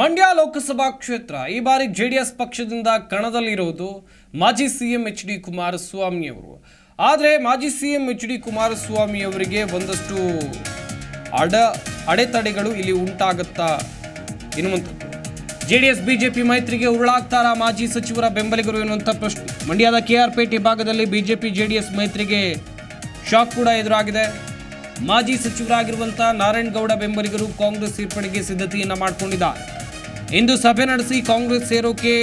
ಮಂಡ್ಯ ಲೋಕಸಭಾ ಕ್ಷೇತ್ರ, ಈ ಬಾರಿ ಎಸ್ ಪಕ್ಷದಿಂದ ಕಣದಲ್ಲಿರುವುದು ಮಾಜಿ ಸಿ ಎಂ ಎಚ್ ಡಿ ಕುಮಾರಸ್ವಾಮಿಯವರು ಆದರೆ ಮಾಜಿ ಸಿ ಎಂ ಎಚ್ ಡಿ ಕುಮಾರಸ್ವಾಮಿಯವರಿಗೆ ಒಂದಷ್ಟು ಅಡ, ಅಡೆತಡೆಗಳು ಇಲ್ಲಿ ಉಂಟಾಗುತ್ತಾ ಎನ್ನುವಂಥದ್ದು ಜೆಡಿಎಸ್, ಬಿಜೆಪಿ ಮೈತ್ರಿಗೆ ಉರುಳಾಗ್ತಾರಾ ಮಾಜಿ ಸಚಿವರ ಬೆಂಬಲಿಗರು ಎನ್ನುವಂಥ ಪ್ರಶ್ನೆ. ಮಂಡ್ಯದ ಕೆ ಆರ್ ಕೆಆರ್ಪೇಟೆ ಭಾಗದಲ್ಲಿ ಬಿಜೆಪಿ ಎಸ್ ಮೈತ್ರಿಗೆ ಶಾಕ್ ಕೂಡ ಎದುರಾಗಿದೆ. ಮಾಜಿ ಸಚಿವರಾಗಿರುವಂಥ ನಾರಾಯಣಗೌಡ ಬೆಂಬಲಿಗರು ಕಾಂಗ್ರೆಸ್ ಸೇರ್ಪಡೆಗೆ ಸಿದ್ಧತೆಯನ್ನು ಮಾಡಿಕೊಂಡಿದ್ದಾರೆ. ಇಂದು ಸಭೆ ನಡೆಸಿ ಕಾಂಗ್ರೆಸ್ ಸೇರೋಕೆ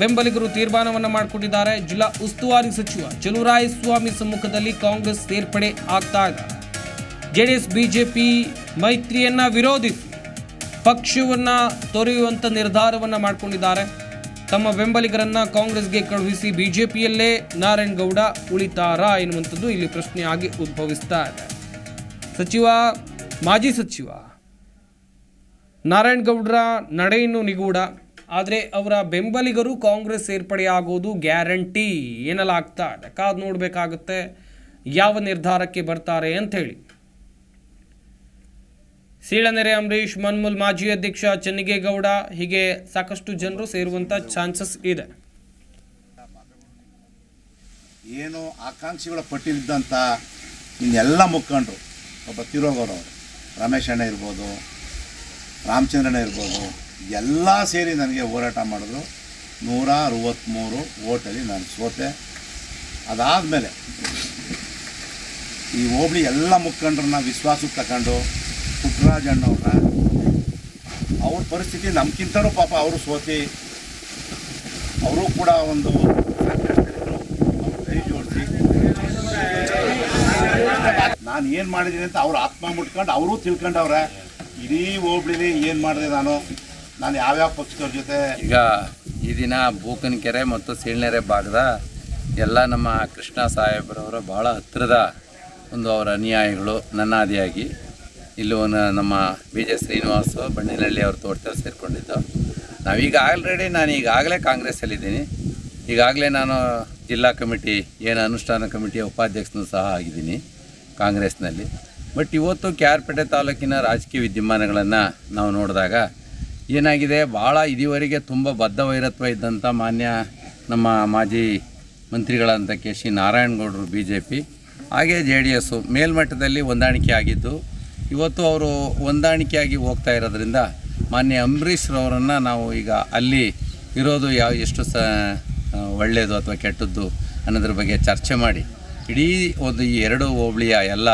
ಬೆಂಬಲಿಗರು ತೀರ್ಮಾನವನ್ನು ಮಾಡಿಕೊಂಡಿದ್ದಾರೆ ಜಿಲ್ಲಾ ಉಸ್ತುವಾರಿ ಸಚಿವ ಚಲುವರಾಯಸ್ವಾಮಿ ಸಮ್ಮುಖದಲ್ಲಿ ಕಾಂಗ್ರೆಸ್ ಸೇರ್ಪಡೆ ಆಗ್ತಾ ಇದೆ. ಜೆಡಿಎಸ್, ಬಿಜೆಪಿ ಮೈತ್ರಿಯನ್ನ ವಿರೋಧಿಸಿ ಪಕ್ಷವನ್ನ ತೊರೆಯುವಂಥ ನಿರ್ಧಾರವನ್ನು ಮಾಡಿಕೊಂಡಿದ್ದಾರೆ. ತಮ್ಮ ಬೆಂಬಲಿಗರನ್ನ ಕಾಂಗ್ರೆಸ್ಗೆ ಕಳುಹಿಸಿ ಬಿಜೆಪಿಯಲ್ಲೇ ನಾರಾಯಣಗೌಡ ಉಳಿತಾರಾ ಎನ್ನುವಂಥದ್ದು ಇಲ್ಲಿ ಪ್ರಶ್ನೆಯಾಗಿ ಉದ್ಭವಿಸ್ತಾ ಇದೆ. ಸಚಿವ, ಮಾಜಿ ಸಚಿವ ನಾರಾಯಣಗೌಡರ ನಡೆಯನ್ನು ನಿಗೂಢ. ಆದರೆ ಅವರ ಬೆಂಬಲಿಗರು ಕಾಂಗ್ರೆಸ್ ಸೇರ್ಪಡೆಯಾಗೋದು ಗ್ಯಾರಂಟಿ ಏನೆಲ್ಲ ಇದೆ. ಕಾದು ನೋಡಬೇಕಾಗುತ್ತೆ ಯಾವ ನಿರ್ಧಾರಕ್ಕೆ ಬರ್ತಾರೆ ಅಂತ ಹೇಳಿ. ಸೀಳನೆರೆ ಅಂಬರೀಷ್, ಮನ್ಮೂಲ್ ಮಾಜಿ ಅಧ್ಯಕ್ಷ ಚೆನ್ನಿಗೇಗೌಡ ಹೀಗೆ ಸಾಕಷ್ಟು ಜನರು ಸೇರುವಂಥ ಚಾನ್ಸಸ್ ಇದೆ. ಏನು ಆಕಾಂಕ್ಷಿಗಳ ಪಟ್ಟಿಲಿದ್ದಂಥ ಇನ್ನೆಲ್ಲ ಮುಖಂಡರು. ಒಬ್ಬ ತಿರೋಗೌರವರು ರಮೇಶ್ ಅಣ್ಣ ಇರ್ಬೋದು ರಾಮಚಂದ್ರಣ್ಣ ಇರ್ಬೋದು, ಎಲ್ಲ ಸೇರಿ ನನಗೆ ಹೋರಾಟ ಮಾಡಿದ್ರು. ನೂರ ಅರವತ್ತ್ಮೂರು ಓಟಲ್ಲಿ ನಾನು ಸೋತೆ. ಅದಾದಮೇಲೆ ಈ ಹೋಬಳಿ ಎಲ್ಲ ಮುಖಂಡರನ್ನ ವಿಶ್ವಾಸಕ್ಕೆ ತಗೊಂಡು ಪುಟ್ಟರಾಜ್ ಅಣ್ಣವ್ರನ್ನ ಅವ್ರ ಪರಿಸ್ಥಿತಿ ನಮ್ಗಿಂತನೂ ಪಾಪ ಅವರು ಸೋತಿ. ಅವರು ಕೂಡ ಒಂದು ನಾನು ಏನು ಮಾಡಿದ್ದೀನಿ ಅಂತ ಅವ್ರು ಆತ್ಮ ಮುಟ್ಕೊಂಡು ಅವರು ತಿಳ್ಕೊಂಡವ್ರೆ. ಇಡೀ ಹೋಬಳಿಲಿ ಏನು ಮಾಡಿದೆ ನಾನು? ನಾನು ಯಾವ್ಯಾವ ಪಕ್ಷದವ್ರ ಜೊತೆ? ಈಗ ಈ ದಿನ ಬೂಕನಕೆರೆ ಮತ್ತು ಸೀಳ್ನೆರೆ ಭಾಗದ ಎಲ್ಲ ನಮ್ಮ ಕೃಷ್ಣ ಸಾಹೇಬ್ರವರ ಭಾಳ ಹತ್ತಿರದ ಒಂದು ಅವರ ಅನುಯಾಯಿಗಳು, ನನ್ನಾದಿಯಾಗಿ. ಇಲ್ಲಿ ಒಂದು ನಮ್ಮ ಬಿ ಜೆ ಶ್ರೀನಿವಾಸ್ ಬಣ್ಣಿನಹಳ್ಳಿ ಅವ್ರ ತೋಟದಲ್ಲಿ ಸೇರಿಕೊಂಡಿದ್ದು. ನಾವೀಗ ಆಲ್ರೆಡಿ ನಾನು ಈಗಾಗಲೇ ಕಾಂಗ್ರೆಸ್ಸಲ್ಲಿದ್ದೀನಿ. ಈಗಾಗಲೇ ನಾನು ಜಿಲ್ಲಾ ಕಮಿಟಿ, ಏನು ಅನುಷ್ಠಾನ ಕಮಿಟಿಯ ಉಪಾಧ್ಯಕ್ಷನೂ ಸಹ ಆಗಿದ್ದೀನಿ ಕಾಂಗ್ರೆಸ್ನಲ್ಲಿ. ಬಟ್ ಇವತ್ತು ಕೆ ಆರ್ ಪೇಟೆ ತಾಲೂಕಿನ ರಾಜಕೀಯ ವಿದ್ಯಮಾನಗಳನ್ನು ನಾವು ನೋಡಿದಾಗ ಏನಾಗಿದೆ? ಭಾಳ ಇದುವರೆಗೆ ತುಂಬ ಬದ್ಧ ವೈರತ್ವ ಇದ್ದಂಥ ಮಾನ್ಯ ನಮ್ಮ ಮಾಜಿ ಮಂತ್ರಿಗಳಂತ ಕೆ ಸಿ ನಾರಾಯಣಗೌಡರು ಬಿ ಜೆ ಪಿ ಹಾಗೆ ಜೆ ಡಿ ಎಸ್ಸು ಮೇಲ್ಮಟ್ಟದಲ್ಲಿ ಹೊಂದಾಣಿಕೆ ಆಗಿದ್ದು, ಇವತ್ತು ಅವರು ಹೊಂದಾಣಿಕೆಯಾಗಿ ಹೋಗ್ತಾ ಇರೋದ್ರಿಂದ ಮಾನ್ಯ ಅಂಬರೀಷ್ರವರನ್ನು ನಾವು ಈಗ ಅಲ್ಲಿ ಇರೋದು ಯಾವ ಎಷ್ಟು ಸ ಒಳ್ಳೆಯದು ಅಥವಾ ಕೆಟ್ಟದ್ದು ಅನ್ನೋದ್ರ ಬಗ್ಗೆ ಚರ್ಚೆ ಮಾಡಿ. ಇಡೀ ಒಂದು ಈ ಎರಡು ಹೋಬಳಿಯ ಎಲ್ಲ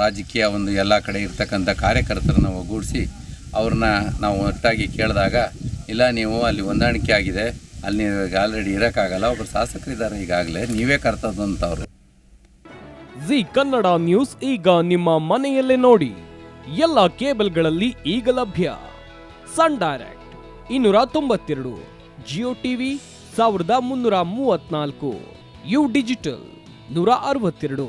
ರಾಜಕೀಯ ಒಂದು ಎಲ್ಲ ಕಡೆ ಇರ್ತಕ್ಕಂಥ ಕಾರ್ಯಕರ್ತರನ್ನ ಒಗ್ಗೂಡಿಸಿ ಅವ್ರನ್ನ ನಾವು ಒಟ್ಟಾಗಿ ಕೇಳಿದಾಗ, ಇಲ್ಲ ನೀವು ಅಲ್ಲಿ ಹೊಂದಾಣಿಕೆ ಆಗಿದೆ, ಅಲ್ಲಿ ಆಲ್ರೆಡಿ ಇರೋಕ್ಕಾಗಲ್ಲ ಒಬ್ಬರು ಶಾಸಕರಿದ್ದಾರೆ ಈಗಾಗಲೇ, ನೀವೇ ಕರ್ತದಂತವ್ರು ಜಿ ಕನ್ನಡ ನ್ಯೂಸ್ ಈಗ ನಿಮ್ಮ ಮನೆಯಲ್ಲೇ ನೋಡಿ. ಎಲ್ಲ ಕೇಬಲ್ಗಳಲ್ಲಿ ಈಗ ಲಭ್ಯ. ಸನ್ ಡೈರೆಕ್ಟ್ ಇನ್ನೂರ ತೊಂಬತ್ತೆರಡು, ಜಿಯೋ ಟಿವಿ ಸಾವಿರದ ಮುನ್ನೂರ ಮೂವತ್ನಾಲ್ಕು ಯು ಡಿಜಿಟಲ್ ನೂರ ಅರವತ್ತೆರಡು.